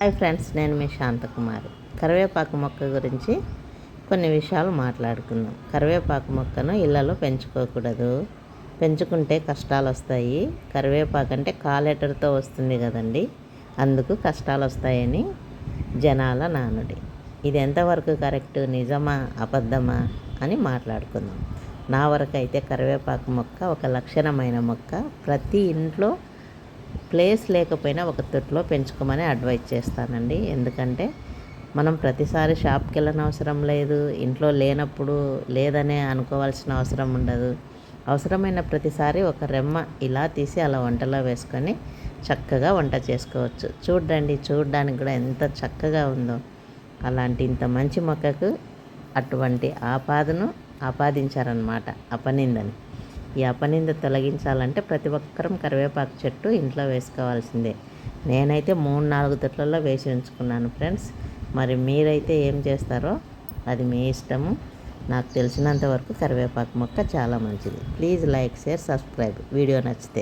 Hi friends నేను మీ శాంతకుమారి. కరివేపాకు మొక్క గురించి కొన్ని విషయాలు మాట్లాడుకుందాం. కరివేపాకు మొక్కను ఇళ్ళలో పెంచుకోకూడదు. పెంచుకుంటే కష్టాలు వస్తాయి కరివేపాకు అంటే కాలెటర్తో వస్తుంది కదండి. అందుకు కష్టాలు వస్తాయని జనాల నానుడి. ఇది ఎంతవరకు కరెక్ట్ నిజమా అబద్ధమా అని మాట్లాడుకుందాం. నా వరకు అయితే కరివేపాకు మొక్క ఒక లక్షణమైన మొక్క. ప్రతి ఇంట్లో ప్లేస్ లేకపోయినా ఒక తొట్టులో పెంచుకోమని అడ్వైజ్ చేస్తానండి. ఎందుకంటే మనం ప్రతిసారి షాప్కి వెళ్ళని అవసరం లేదు ఇంట్లో లేనప్పుడు లేదనే అనుకోవాల్సిన అవసరం ఉండదు. అవసరమైన ప్రతిసారి ఒక రెమ్మ ఇలా తీసి అలా వంటలో వేసుకొని చక్కగా వంట చేసుకోవచ్చు. చూడండి చూడడానికి కూడా ఎంత చక్కగా ఉందో. అలాంటి ఇంత మంచి మొక్కకు అటువంటి ఆపాదను ఆపాదించారనమాట అపనిందని. ఈ అపనింద తొలగించాలంటే ప్రతి ఒక్కరం కరివేపాకు చెట్టు ఇంట్లో వేసుకోవాల్సిందే. నేనైతే మూడు నాలుగు తొట్లలో వేసి ఉంచుకున్నాను ఫ్రెండ్స్. మరి మీరైతే ఏం చేస్తారో అది మీ ఇష్టము. నాకు తెలిసినంత వరకు కరివేపాకు మొక్క చాలా మంచిది. Please like share subscribe. Video నచ్చితే.